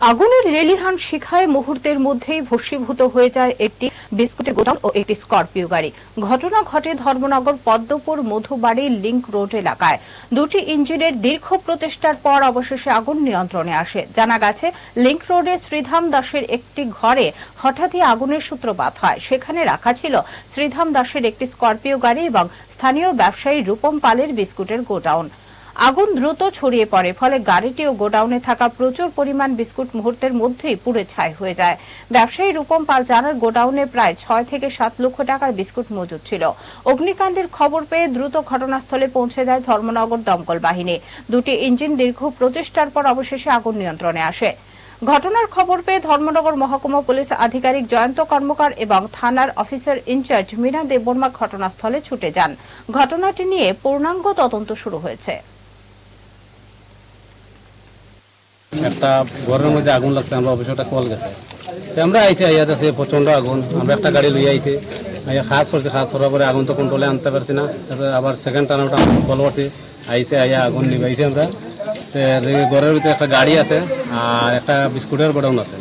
আগুনের লেলিহান শিখায় মুহূর্তের মধ্যেই ভস্মীভূত হয়ে যায় একটি বিস্কুটের গোডাউন ও একটি স্করপিও গাড়ি। ঘটনা ঘটে ধর্মনগর পদ্মপুর মধুবাড়ি লিংক রোড এলাকায়। দুটি ইঞ্জিনের দীর্ঘ প্রচেষ্টার পর অবশেষে আগুন নিয়ন্ত্রণে আসে। জানা গেছে, লিংক রোডে শ্রীধাম দাসের একটি ঘরে হঠাৎই আগুনের সূত্রপাত হয়। সেখানে রাখা ছিল শ্রীধাম দাসের একটি স্করপিও গাড়ি এবং স্থানীয় ব্যবসায়ী রূপম পালের বিস্কুটের গোডাউন। আগুন দ্রুত ছড়িয়ে পড়ে, ফলে গাড়িটি ও গোডাউনে থাকা প্রচুর পরিমাণ বিস্কুট মুহূর্তের মধ্যেই পুড়ে ছাই হয়ে যায়। ব্যবসায়ী রূপম পাল জানার গোডাউনে প্রায় ছয় থেকে সাত লক্ষ টাকার বিস্কুট মজুদ ছিল। অগ্নিকাণ্ডের খবর পেয়ে দ্রুত ঘটনাস্থলে পৌঁছে যায় ধর্মনগর দমকল বাহিনী। দুটি ইঞ্জিন দীর্ঘ প্রচেষ্টার পর অবশেষে আগুন নিয়ন্ত্রণে আসে। ঘটনার খবর পেয়ে ধর্মনগর মহকুমা পুলিশ আধিকারিক জয়ন্ত কর্মকার এবং থানার অফিসার ইনচার্জ মীনা দেববর্মা ঘটনাস্থলে ছুটে যান। ঘটনাটি নিয়ে পূর্ণাঙ্গ তদন্ত শুরু হয়েছে। একটা ঘরের মধ্যে আগুন লাগছে আমরা অফিসে একটা কল গেছে। আমরা আইছি আইয়াতে আছে প্রচণ্ড আগুন আমরা একটা গাড়ি লইয়া আইছি। আইয়া খাস করছি খাস করার পরে আগুন তো কন্ট্রোলে আনতে পারছি না। তারপরে আবার সেকেন্ড টার্ন ওটা কল করছি। আইসে আইয়া আগুন নিবাইছি আমরা। ঘরের ভিতরে একটা গাড়ি আছে আর একটা বিস্কুটের গোডাউন আছে।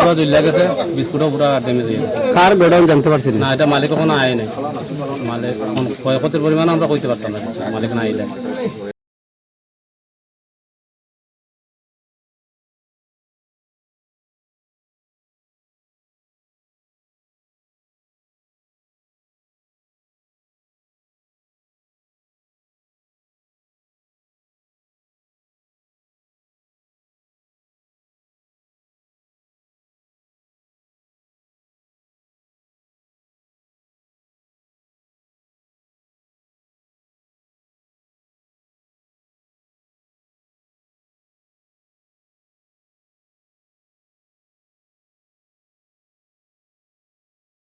পুরো গেছে বিস্কুটও পুরো ড্যামেজ হয়ে গেছে। কার গোডাউন জানতে পারছেন না এটা মালিক কখনো আয় নাই। মালিক ক্ষয়ক্ষতির পরিমাণ আমরা কইতে পারতাম না। মালিক না আইলে।